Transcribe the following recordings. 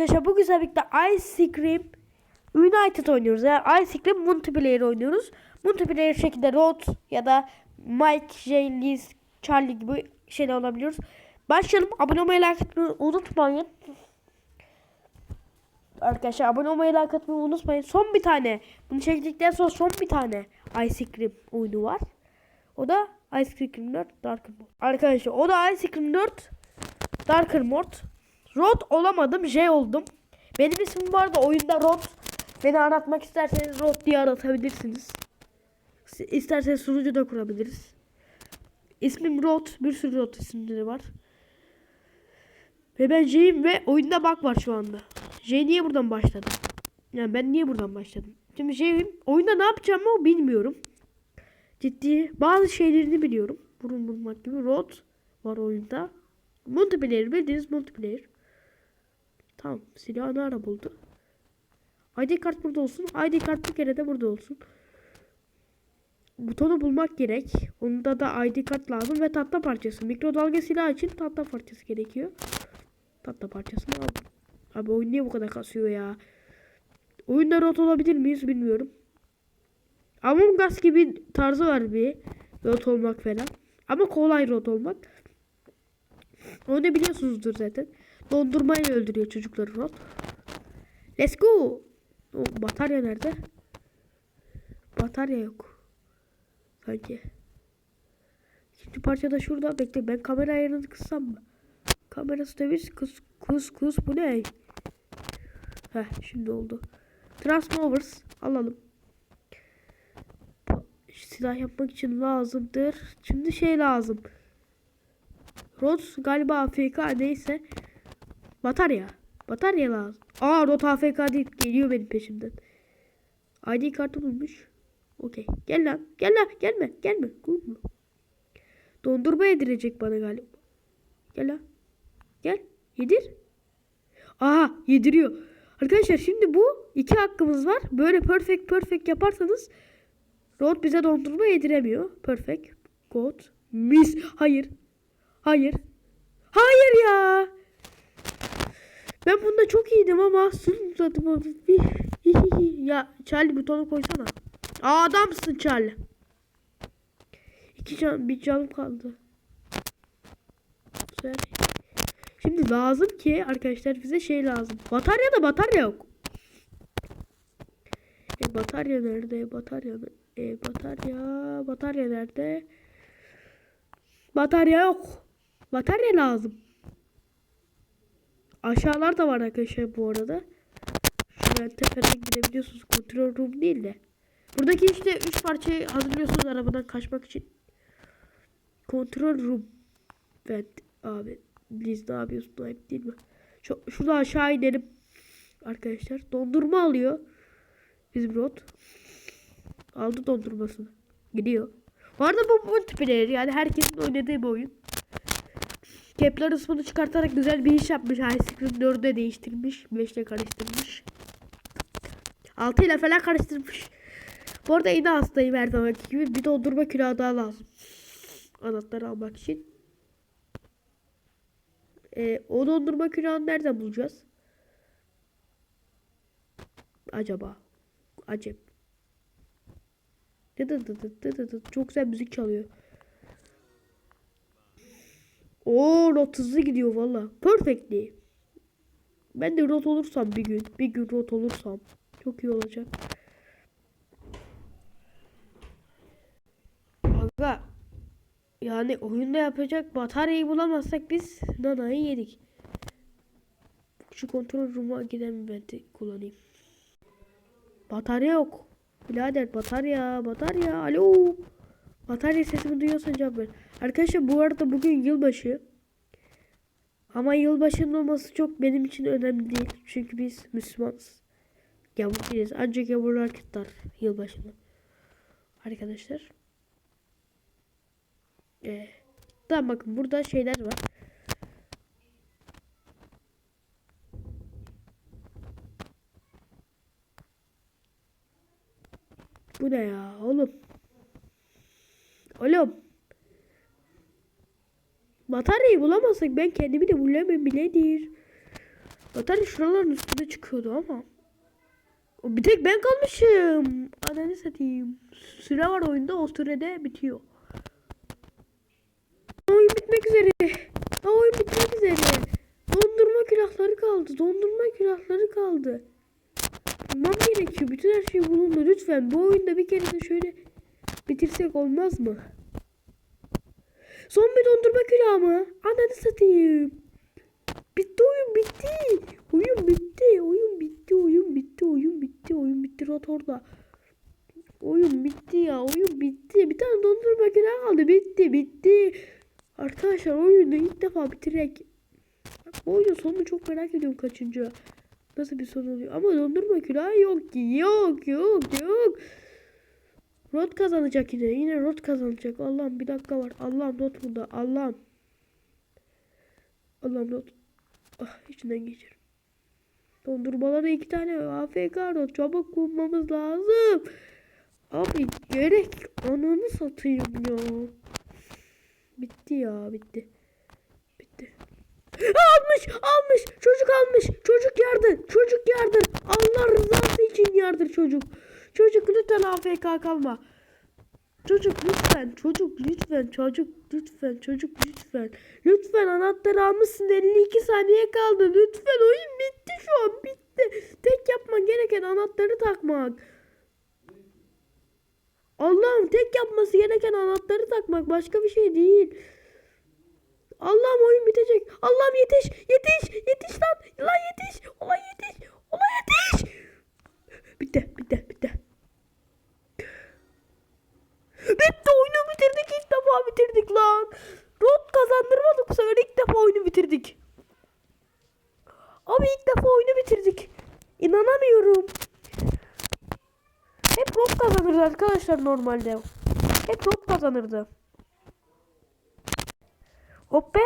arkadaşlar bugün birlikte Ice Cream United oynuyoruz. Yani Ice Cream multiplayer oynuyoruz. Multiplayer şekilde Rod ya da Mike, Jay, Liz, Charlie gibi şeyler olabiliyoruz. Başlayalım. Abone olmayı like etmeyi unutmayın. Arkadaşlar abone olmayı like etmeyi unutmayın. Son bir tane. Bunu çektikten sonra son bir tane Ice Cream oyunu var. O da Ice Cream 4 Darker Mode. Arkadaşlar o da Ice Cream 4 Darker Mode. Rod olamadım. J oldum. Benim ismim bu arada oyunda Rod. Beni aratmak isterseniz Rod diye aratabilirsiniz. İsterseniz sunucu da kurabiliriz. İsmim Rod. Bir sürü Rod isimleri var. Ve ben J'yim ve oyunda bak var şu anda. J niye buradan başladı? Yani ben niye buradan başladım? Şimdi J'yim. Oyunda ne yapacağımı bilmiyorum. Ciddi bazı şeylerini biliyorum. Burun bulmak gibi. Rod var oyunda. Multiplayer bildiğiniz multiplayer. Tamam silahı ne ara buldu? ID kart burada olsun. ID kart bir kere de burada olsun. Butonu bulmak gerek. Onda da ID kart lazım ve tahta parçası. Mikrodalga silah için tahta parçası gerekiyor. Tahta parçasını aldım. Abi oyun niye bu kadar kasıyor ya? Oyunda rot olabilir miyiz bilmiyorum. Among Us gibi tarzı var bir rot olmak falan. Ama kolay rot olmak. Onu da biliyorsunuzdur zaten. Dondurmayla öldürüyor çocukları rot. Let's go. O batarya nerede? Batarya yok. Sanki. İkinci parça da şurada. Bekle ben kamera ayarını kıssam mı? Kamerası temiz. Kus kus kus. Bu ne? Heh şimdi oldu. Transmovers alalım. Silah yapmak için lazımdır. Şimdi şey lazım. Rhodes galiba AFK neyse. Batarya. Batarya lazım. Aa Rhodes AFK değil. Geliyor benim peşimden. ID kartı bulmuş. Okey. Gel lan. Gel lan. Gelme. Gelme. Korkma. Dondurma yedirecek bana galiba. Gel lan. Gel. Yedir. Aha yediriyor. Arkadaşlar şimdi bu iki hakkımız var. Böyle perfect perfect yaparsanız Rod bize dondurma yediremiyor. Perfect. God. Mis. Hayır. Hayır. Hayır ya. Ben bunda çok iyiydim ama sunmadım. ya Charlie butonu koysana. Aa, adamsın Charlie. İki can, bir canım kaldı. Güzel. Şimdi lazım ki arkadaşlar bize şey lazım. Batarya da batarya yok. E, batarya nerede? Batarya e, batarya batarya nerede? Batarya yok. Batarya lazım. Aşağılarda var arkadaşlar bu arada. Şuradan tepeden gidebiliyorsunuz. Kontrol room değil de. Buradaki işte üç parçayı hazırlıyorsunuz arabadan kaçmak için. Kontrol room. Evet abi. Biz ne yapıyorsun? Ayıp değil mi? Şu, şurada aşağı inelim. Arkadaşlar. Dondurma alıyor. Bizim rot. Aldı dondurmasını. Gidiyor. Bu bu multiplayer yani herkesin oynadığı bir oyun. Kepler ısmını çıkartarak güzel bir iş yapmış. Cream 4'e değiştirmiş. 5'te karıştırmış. 6 ile falan karıştırmış. Bu arada yine hastayım her zamanki gibi. Bir dondurma külahı daha lazım. Anahtarı almak için. Ee, o dondurma külahını nereden bulacağız? Acaba? Acep. Çok güzel müzik çalıyor. Oo rot hızlı gidiyor valla. Perfectly. Ben de rot olursam bir gün. Bir gün rot olursam. Çok iyi olacak. Aga. Yani oyunda yapacak bataryayı bulamazsak biz nanayı yedik. Şu kontrol room'a giden bir venti kullanayım. Batarya yok. Birader batarya batarya alo. Batarya sesimi duyuyorsan cevap ver. Arkadaşlar bu arada bugün yılbaşı. Ama yılbaşının olması çok benim için önemli değil. Çünkü biz Müslümanız. Gavur değiliz. Ancak gavurlar kutlar yılbaşını. Arkadaşlar. Ee, tamam bakın burada şeyler var. Bu ne ya oğlum? Oğlum. Bataryayı bulamazsak ben kendimi de bulamam biledir. Batarya şuraların üstüne çıkıyordu ama. Bir tek ben kalmışım. Ananı satayım. Süre var oyunda o sürede bitiyor. Oyun bitmek üzere. Oyun bitmek üzere. Dondurma külahları kaldı. Dondurma külahları kaldı. Bulmam gerekiyor. Bütün her şey bulundu. Lütfen bu oyunda bir kere de şöyle bitirsek olmaz mı? Son bir dondurma külahı mı? Ananı satayım. Bitti oyun bitti. Oyun bitti. Oyun bitti. Oyun bitti. Oyun bitti. Oyun bitti. Rot orada. Oyun bitti ya. Oyun bitti. Bir tane dondurma külahı kaldı. Bitti. Bitti. Arkadaşlar oyunu ilk defa bitirerek oyunun sonunu çok merak ediyorum kaçıncı. Nasıl bir son oluyor? Ama dondurma külahı yok ki. Yok yok yok. Rot kazanacak yine. Yine Rot kazanacak. Allah'ım bir dakika var. Allah'ım Rot burada. Allah'ım. Allah'ım Rot. Ah içinden geçir. Dondurmalara iki tane AFK Rot. Çabuk bulmamız lazım. Abi gerek ananı satayım ya. Bitti ya bitti. Bitti. Almış almış çocuk almış çocuk yardır çocuk yardır Allah rızası için yardır çocuk çocuk lütfen AFK kalma çocuk lütfen çocuk lütfen çocuk lütfen çocuk lütfen lütfen anahtarı almışsın 52 saniye kaldı lütfen oyun bitti şu an bitti tek yapman gereken anahtarı takmak Allah'ım tek yapması gereken anahtarı takmak başka bir şey değil. Allah'ım oyun bitecek. Allah'ım yetiş. Yetiş. Yetiş lan. Lan yetiş. Ulan yetiş. Ulan yetiş. Bitti. Bitti. Bitti. Oyunu bitirdik. İlk defa bitirdik lan. Rot kazandırmadık bu sefer. ilk defa oyunu bitirdik. Abi ilk defa oyunu bitirdik. İnanamıyorum. Hep Arkadaşlar normalde. Hep Rot kazanırdı. Hop be.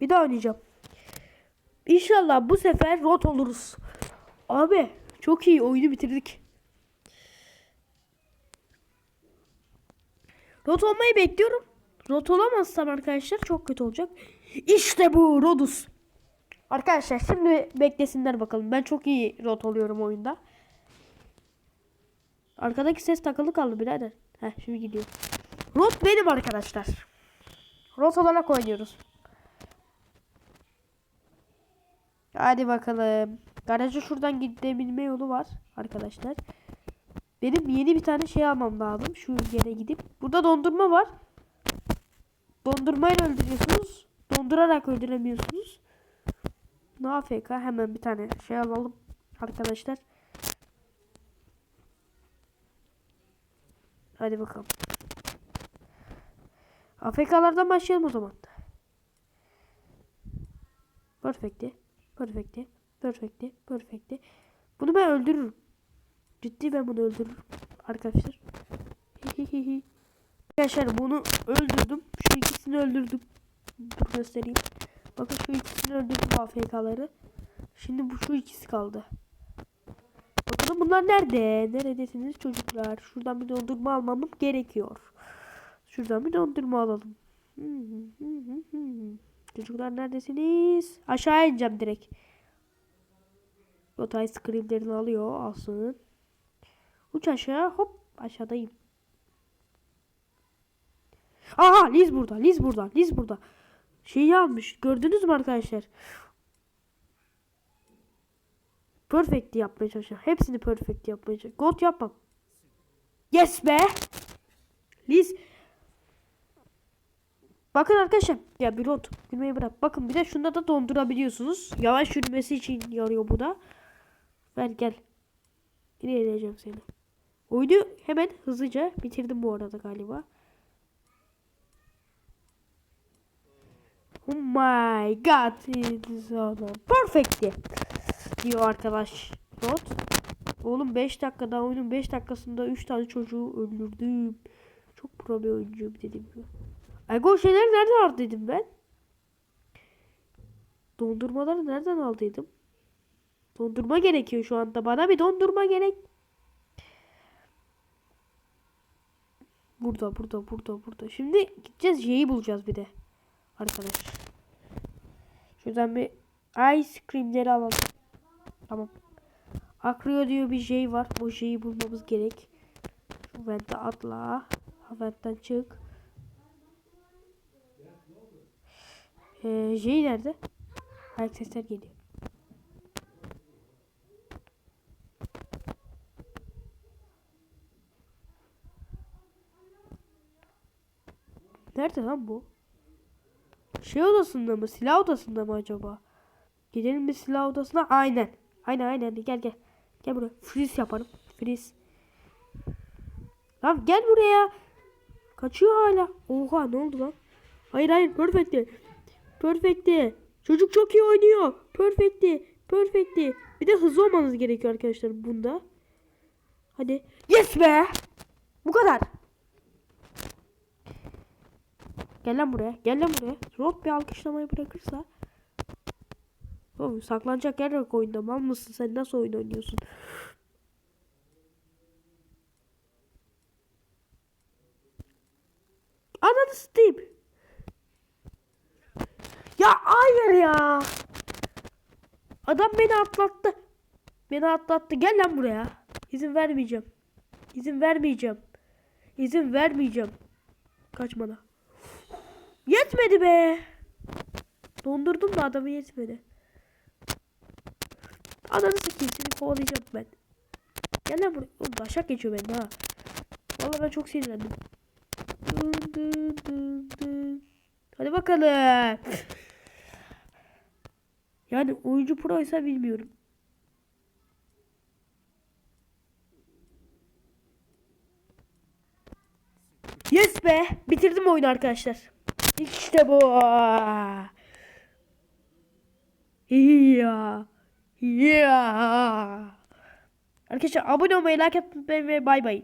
Bir daha oynayacağım. İnşallah bu sefer rot oluruz. Abi çok iyi oyunu bitirdik. Rot olmayı bekliyorum. Rot olamazsam arkadaşlar çok kötü olacak. İşte bu Rodus. Arkadaşlar şimdi beklesinler bakalım. Ben çok iyi rot oluyorum oyunda. Arkadaki ses takılı kaldı birader. Heh şimdi gidiyor. Rot benim arkadaşlar. Rot olarak oynuyoruz. Hadi bakalım. Garaja şuradan gidebilme yolu var arkadaşlar. Benim yeni bir tane şey almam lazım. Şu yere gidip. Burada dondurma var. Dondurmayla öldürüyorsunuz. Dondurarak öldüremiyorsunuz. Ne AFK hemen bir tane şey alalım arkadaşlar. Hadi bakalım. AFK'lardan başlayalım o zaman. Perfecti. Perfecti. Perfecti. Perfecti. Bunu ben öldürürüm. Ciddi ben bunu öldürürüm. Arkadaşlar. Arkadaşlar bunu öldürdüm. Şu ikisini öldürdüm. Dur göstereyim. Bakın şu ikisini öldürdüm AFK'ları. Şimdi bu şu ikisi kaldı. Bunlar nerede? Neredesiniz çocuklar? Şuradan bir dondurma almamız gerekiyor. Şuradan bir dondurma alalım. Çocuklar neredesiniz? Aşağı ineceğim direkt. Rotay screamlerini alıyor. Alsın. Uç aşağı. Hop. Aşağıdayım. Aha Liz burada. Liz burada. Liz burada. Şeyi almış. Gördünüz mü arkadaşlar? Perfect yapmaya çalışacağım. Hepsini perfect yapmaya çalışacağım. God yapmam. Yes be. Liz. Bakın arkadaşlar. Ya bir rot. Gülmeyi bırak. Bakın bir de şunda da dondurabiliyorsunuz. Yavaş yürümesi için yarıyor bu da. Ver gel. Yine edeceğim seni. Oyunu hemen hızlıca bitirdim bu arada galiba. Oh my god. It's perfect diyor arkadaş. Rot. Oğlum 5 dakikada oyunun 5 dakikasında 3 tane çocuğu öldürdüm. Çok pro bir oyuncuyum dedim. Ego şeyleri nereden aldıydım ben? Dondurmaları nereden aldıydım? Dondurma gerekiyor şu anda. Bana bir dondurma gerek. Burada, burada, burada, burada. Şimdi gideceğiz J'yi bulacağız bir de. Arkadaş. Şuradan bir Ice creamleri alalım. Tamam. Akrio diyor bir şey var. Bu şeyi bulmamız gerek. Şu vente atla. Ventten çık. Ee, şey nerede? Ayak sesler geliyor. Nerede lan bu? Şey odasında mı? Silah odasında mı acaba? Gidelim bir silah odasına. Aynen. Aynen aynen. Gel gel. Gel buraya. Freeze yaparım. Freeze. Lan gel buraya. Kaçıyor hala. Oha ne oldu lan? Hayır hayır. Perfect'ti. Perfect'ti. Çocuk çok iyi oynuyor. Perfect'ti. Perfect'ti. Bir de hızlı olmanız gerekiyor arkadaşlar bunda. Hadi. Yes be. Bu kadar. Gel lan buraya. Gel lan buraya. Rod bir alkışlamayı bırakırsa. Oğlum saklanacak yer yok oyunda. Mal mısın sen? Nasıl oyun oynuyorsun? Ananı satayım. Ya hayır ya. Adam beni atlattı. Beni atlattı. Gel lan buraya. İzin vermeyeceğim. İzin vermeyeceğim. İzin vermeyeceğim. Kaçmana. Yetmedi be. Dondurdum da adamı yetmedi. Ananı satayım seni kovalayacağım ben. Gel lan buraya. Oğlum başak geçiyor bende ha. Vallahi ben çok sinirlendim. Dın dın dın dın. Hadi bakalım. Yani oyuncu proysa bilmiyorum. Yes be. Bitirdim oyunu arkadaşlar. İşte bu. Ya. Ya. Arkadaşlar abone olmayı, like atmayı ve bay bay.